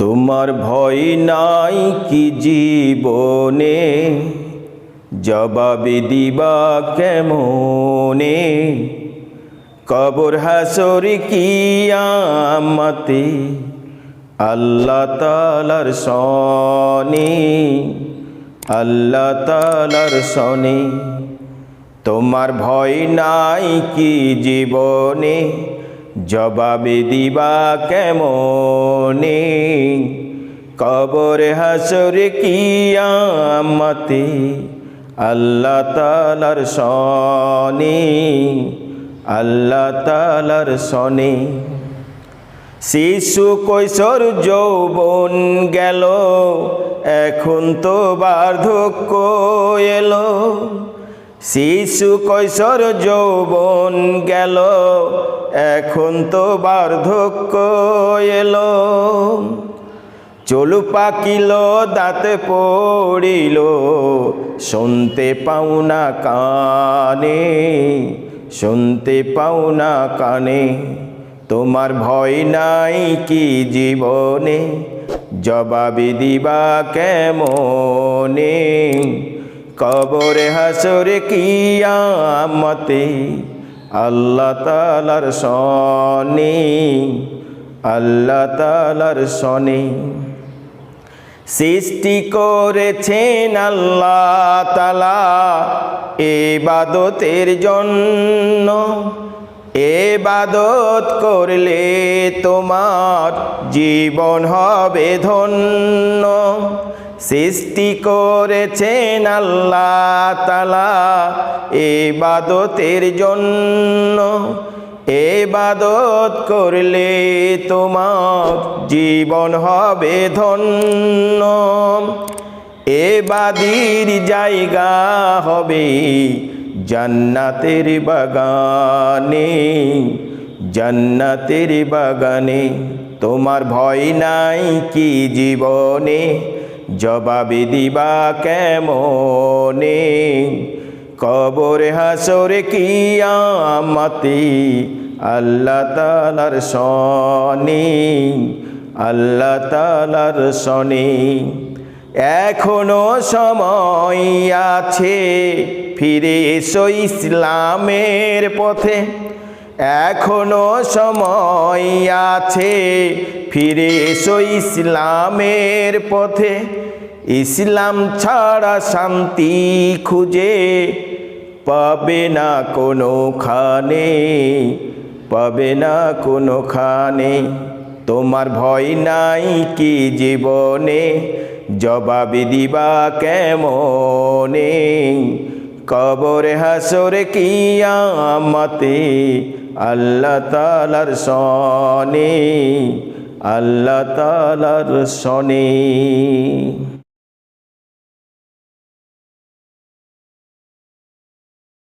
তোমার ভয় নাই কি জীবনে? জবাবে দিবা কেমনে? কবর হাসর কিয়ামতে আল্লাহ তালার সনে, আল্লাহ তালার সনে। তোমার ভয় নাই কি জীবনে? জবাবে দিবা কেমনে? কবর হাসর কিয়ামতে আল্লাহ তালার সনে, আল্লাহ তালার সনে। শিশু কৈশোর যৌবন গেল, এখন তো বার্ধক্য এলো। শিশু কৈশোর যৌবন গেল, এখন তো বার্ধক্য এলো। চলু পাকিল, দাঁতে পড়িল, শুনতে পাও না কানে, শুনতে পাও না কানে। তোমার ভয় নাই কি জীবনে? জবাবে দিবা কেমনে? কবরে হাসরে কিয়ামতে আল্লাহ তালার সনে আল্লাহ তালার সনে সৃষ্টি করেছেন আল্লাহ তালা এবাদতের জন্য। এবাদত করলে তোমার জীবন হবে ধন্য। সৃষ্টি করেছেন আল্লাহ তালা এবাদতের জন্য। এবাদত করলে তোমার জীবন হবে ধন্য। এবাদির জায়গা হবে জান্নাতের বাগানে। জান্নাতের বাগানে তোমার ভয় নাই কি জীবনে? জবাবে দিবা কেমনে? কবর হাসর কিয়ামতে আল্লাহ তালার সনে আল্লাহ তালার সনে এখনও সময় আছে ফিরে এসো ইসলামের পথে। এখনও সময় আছে, ফিরে এসো ইসলামের পথে। ইসলাম ছাড়া শান্তি খুঁজে পাবে না কোনো খানে পাবে না কোনো খানে তোমার ভয় নাই কি জীবনে? জবাবে দিবা কেমনে? কবর হাসর কিয়ামতে আল্লাহ তালার সনে আল্লাহ তালার সনে